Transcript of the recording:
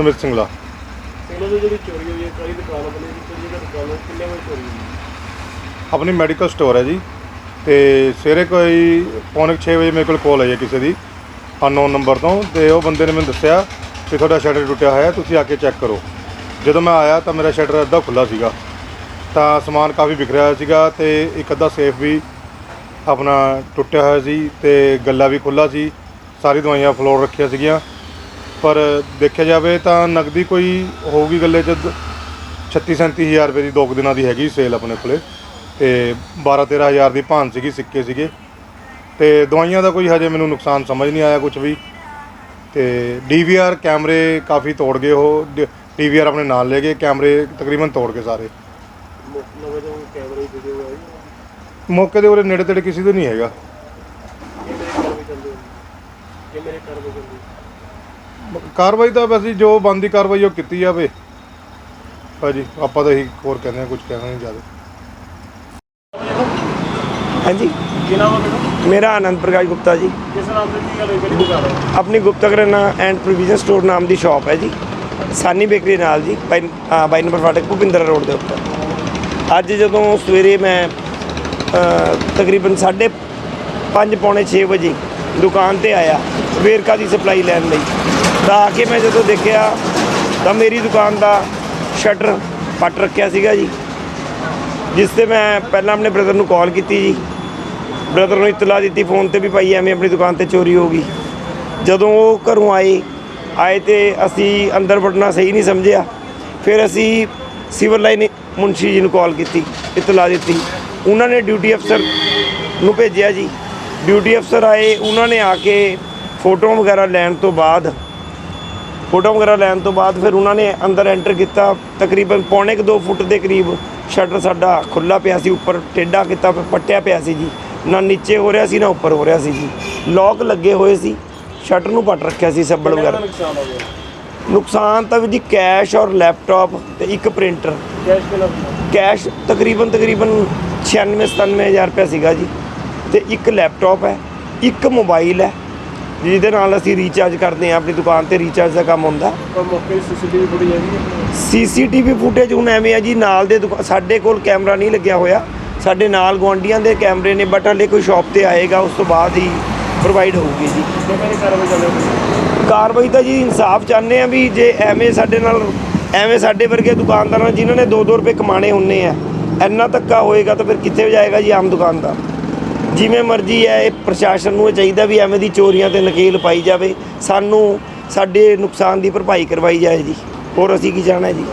ਸੁਮਿਤ ਸਿੰਘਲਾ ਇਹਨਾਂ ਦੀ ਜਿਹੜੀ ਚੋਰੀ ਹੋਈ ਹੈ ਕਈ ਦੁਕਾਨਾਂ ਬਣੀ? ਸੀ ਜਿਹੜੀ ਦੁਕਾਨ ਕਿੰਨੇ ਵਜੇ ਚੋਰੀ ਹੋਈ? ਆਪਣੀ ਮੈਡੀਕਲ ਸਟੋਰ ਹੈ ਜੀ। ਤੇ ਸਵੇਰੇ ਕੋਈ ਪੌਣੇ 6 ਵਜੇ ਮੇਰੇ ਕੋਲ ਕਾਲ ਆਈ ਹੈ ਕਿਸੇ ਦੀ ਅਨਨੋਨ ਨੰਬਰ ਤੋਂ। ਤੇ ਉਹ ਬੰਦੇ ਨੇ ਮੈਨੂੰ ਦੱਸਿਆ ਕਿ ਤੁਹਾਡਾ ਸ਼ਟਰ ਟੁੱਟਿਆ ਹੋਇਆ ਹੈ ਤੁਸੀਂ ਆ ਕੇ ਚੈੱਕ ਕਰੋ। ਜਦੋਂ ਮੈਂ ਆਇਆ ਤਾਂ ਮੇਰਾ ਸ਼ਟਰ ਅੱਧਾ ਖੁੱਲਾ ਸੀਗਾ। ਤਾਂ ਸਮਾਨ ਕਾਫੀ ਵਿਖਰਿਆ ਹੋਇਆ ਸੀਗਾ ਤੇ ਇੱਕ ਅੱਧਾ ਸੇਫ ਵੀ ਆਪਣਾ ਟੁੱਟਿਆ ਹੋਇਆ ਸੀ ਤੇ ਗੱਲਾ ਵੀ ਖੁੱਲਾ ਸੀ। ਸਾਰੀ ਦਵਾਈਆਂ ਫਲੋਰ ਰੱਖੀਆਂ ਸੀਗੀਆਂ। ਪਰ ਦੇਖਿਆ ਜਾਵੇ ਤਾਂ ਨਗਦੀ ਕੋਈ ਹੋਊਗੀ ਗੱਲੇ 'ਚ 36 37000 ਰੁਪਏ ਦੀ ਦੋ ਕੁ ਦਿਨਾਂ ਦੀ ਹੈਗੀ ਸੇਲ ਆਪਣੇ ਕੋਲੇ ਤੇ 12 13000 ਦੀ ਭਾਨ ਸੀਗੀ, ਸਿੱਕੇ ਸੀਗੇ। ਤੇ ਦਵਾਈਆਂ ਦਾ ਕੋਈ ਹਜੇ ਮੈਨੂੰ ਨੁਕਸਾਨ ਸਮਝ ਨਹੀਂ ਆਇਆ ਕੁਝ ਵੀ। ਤੇ ਡੀਵੀਆਰ ਕੈਮਰੇ ਕਾਫੀ ਤੋੜ ਗਏ ਉਹ ਡੀਵੀਆਰ ਆਪਣੇ ਨਾਲ ਲੈ ਗਏ, ਕੈਮਰੇ ਤਕਰੀਬਨ ਤੋੜ ਗਏ ਸਾਰੇ। ਮੌਕੇ ਦੇ ਉਰੇ ਨੇੜੇ ਤੇੜੇ ਕਿਸੇ ਦੇ ਨਹੀਂ ਹੈਗਾ। ਕਿ ਮੇਰੇ ਘਰ ਵਿੱਚ ਚੱਲਦੇ ਕਿ ਮੇਰੇ ਘਰ ਵਿੱਚ ਚੱਲਦੇ ਕਾਰਵਾਈ ਤਾਂ ਵੈਸੇ ਜੋ ਬੰਦੀ ਕਾਰਵਾਈ ਉਹ ਕੀਤੀ ਜਾਵੇ। ਭਾਜੀ ਆਪਾਂ ਤਾਂ ਇਹੀ ਹੋਰ ਕਹਿੰਦੇ ਆ ਕੁਝ ਕਹਿਣਾ ਨਹੀਂ ਜ਼ਿਆਦਾ। ਹਾਂਜੀ। ਕੀ ਨਾਮ ਹੈ ਬੇਟਾ? ਮੇਰਾ ਆਨੰਦ ਪ੍ਰਕਾਸ਼ ਗੁਪਤਾ ਜੀ। ਕਿਸ ਨਾਮ ਤੇ ਕੀ ਗੱਲ ਹੋਈ? ਕਿਹੜੀ ਦੁਕਾਨ ਹੈ ਆਪਣੀ ਗੁਪਤਾ ਕਰਨਾ ਐਂਡ ਪ੍ਰੋਵੀਜ਼ਨ ਸਟੋਰ ਨਾਮ ਦੀ ਸ਼ਾਪ ਹੈ ਜੀ। ਸਾਨੀ ਬੇਕਰੀ ਨਾਲ ਜੀ ਬਾਈ ਬਾਈ ਨੰਬਰ ਫਾਟਕ ਭੁਪਿੰਦਰ ਰੋਡ ਦੇ ਉੱਪਰ। ਅੱਜ ਜਦੋਂ ਸਵੇਰੇ ਮੈਂ ਅ, ਤਕਰੀਬਨ 5:30 ਪੌਣੇ 6 ਵਜੇ ਦੁਕਾਨ ਤੇ ਆਇਆ ਵੇਰਕਾ ਦੀ ਸਪਲਾਈ ਲੈਣ ਲਈ। ਤਾਂ ਆ ਕੇ ਮੈਂ ਜਦੋਂ ਦੇਖਿਆ, ਤਾਂ ਮੇਰੀ ਦੁਕਾਨ ਦਾ ਸ਼ਟਰ ਪੱਟ ਰੱਖਿਆ ਸੀਗਾ ਜੀ। ਜਿਸ ਤੇ ਮੈਂ ਪਹਿਲਾਂ ਆਪਣੇ ਬ੍ਰਦਰ ਨੂੰ ਕਾਲ ਕੀਤੀ ਜੀ। ਬ੍ਰਦਰ ਨੂੰ ਇਤਲਾ ਦਿੱਤੀ ਫੋਨ ਤੇ ਵੀ ਭਾਈ ਐਵੇਂ ਆਪਣੀ ਦੁਕਾਨ ਤੇ ਚੋਰੀ ਹੋ ਗਈ। ਜਦੋਂ ਉਹ ਘਰੋਂ ਆਏ ਆਏ ਤੇ ਅਸੀਂ ਅੰਦਰ ਵੜਨਾ ਸਹੀ ਨਹੀਂ ਸਮਝਿਆ। ਫਿਰ ਅਸੀਂ ਸਿਵਲ ਲਾਈਨ ਮੁਨਸ਼ੀ ਜੀ ਨੂੰ ਕਾਲ ਕੀਤੀ ਇਤਲਾ ਦਿੱਤੀ। ਉਹਨਾਂ ਨੇ ਡਿਊਟੀ ਅਫਸਰ ਨੂੰ ਭੇਜਿਆ ਜੀ। ਡਿਊਟੀ ਅਫਸਰ ਆਏ ਉਹਨਾਂ ਨੇ ਆ ਕੇ ਫੋਟੋ ਵਗੈਰਾ ਲੈਣ ਤੋਂ ਬਾਅਦ ਫੋਟੋ ਵਗੈਰਾ ਲੈਣ ਤੋਂ ਬਾਅਦ ਫਿਰ ਉਹਨਾਂ ਨੇ ਅੰਦਰ ਐਂਟਰ ਕੀਤਾ। ਤਕਰੀਬਨ ਪੌਣੇ ਕੁ 2 ਫੁੱਟ ਦੇ ਕਰੀਬ ਸ਼ਟਰ ਸਾਡਾ ਖੁੱਲਾ ਪਿਆ ਸੀ ਉੱਪਰ ਟੇਢਾ ਕੀਤਾ ਪੱਟਿਆ ਪਿਆ ਸੀ ਜੀ। ਨਾ ਨੀਚੇ ਹੋ ਰਿਹਾ ਸੀ ਨਾ ਉੱਪਰ ਹੋ ਰਿਹਾ ਸੀ ਜੀ। ਲੋਕ ਲੱਗੇ ਹੋਏ ਸੀ ਸ਼ਟਰ ਨੂੰ ਪੱਟ ਰੱਖਿਆ ਸੀ ਸੱਬਲ ਵਗੈਰਾ। ਨੁਕਸਾਨ ਤਾਂ ਵੀ ਜੀ ਕੈਸ਼ ਔਰ ਲੈਪਟਾਪ ਤੇ ਇੱਕ ਪ੍ਰਿੰਟਰ। ਕੈਸ਼ ਤਕਰੀਬਨ ਤਕਰੀਬਨ 96 97000 ਰੁਪਏ ਸੀਗਾ ਜੀ। ਤੇ ਇੱਕ ਲੈਪਟਾਪ ਹੈ ਇੱਕ ਮੋਬਾਈਲ ਹੈ ਜਿਹਦੇ ਨਾਲ ਅਸੀਂ ਰੀਚਾਰਜ ਕਰਦੇ ਹਾਂ ਆਪਣੀ ਦੁਕਾਨ ਤੇ ਰੀਚਾਰਜ ਦਾ ਕੰਮ ਹੁੰਦਾ। ਪਰ ਮੌਕੇ ਸੀਸੀਟੀਵੀ ਫੁਟੇਜ ਹੈਗੀ ਹੈ? ਸੀਸੀਟੀਵੀ ਫੁਟੇਜ ਹੁਣ ਐਵੇਂ ਆ ਜੀ ਨਾਲ ਦੇ ਸਾਡੇ ਕੋਲ ਕੈਮਰਾ ਨਹੀਂ ਲੱਗਿਆ ਹੋਇਆ। ਸਾਡੇ ਨਾਲ ਗੁਆਂਢੀਆਂ ਦੇ ਕੈਮਰੇ ਨੇ ਬਟ ਹਲੇ ਕੋਈ ਸ਼ਾਪ ਤੇ ਆਏਗਾ ਉਸ ਤੋਂ ਬਾਅਦ ਹੀ ਪ੍ਰੋਵਾਈਡ ਹੋਊਗੀ ਜੀ। ਕਾਰਵਾਈ ਤਾਂ ਜੀ ਇਨਸਾਫ ਚਾਹੁੰਦੇ ਆ ਵੀ ਜੇ ਐਵੇਂ ਸਾਡੇ ਨਾਲ ਐਵੇਂ ਸਾਡੇ ਵਰਗੇ ਦੁਕਾਨਦਾਰਾਂ ਜਿਨ੍ਹਾਂ ਨੇ 2-2 ਰੁਪਏ ਕਮਾਣੇ ਹੁੰਨੇ ਆ ਇੰਨਾ ਧੱਕਾ ਹੋਏਗਾ ਤਾਂ ਫਿਰ ਕਿੱਥੇ ਜਾਏਗਾ ਜੀ ਆਮ ਦੁਕਾਨਦਾਰ? ਜਿਵੇਂ ਮਰਜ਼ੀ ਹੈ, ਇਹ ਪ੍ਰਸ਼ਾਸਨ ਨੂੰ ਇਹ ਚਾਹੀਦਾ ਵੀ ਐਵੇਂ ਦੀ ਚੋਰੀਆਂ ਤੇ ਨਕੇਲ ਪਾਈ ਜਾਵੇ। ਸਾਨੂੰ ਸਾਡੇ ਨੁਕਸਾਨ ਦੀ ਭਰਪਾਈ ਕਰਵਾਈ ਜਾਏ ਜੀ। ਹੋਰ ਅਸੀਂ ਕੀ ਚਾਹਣਾ ਜੀ?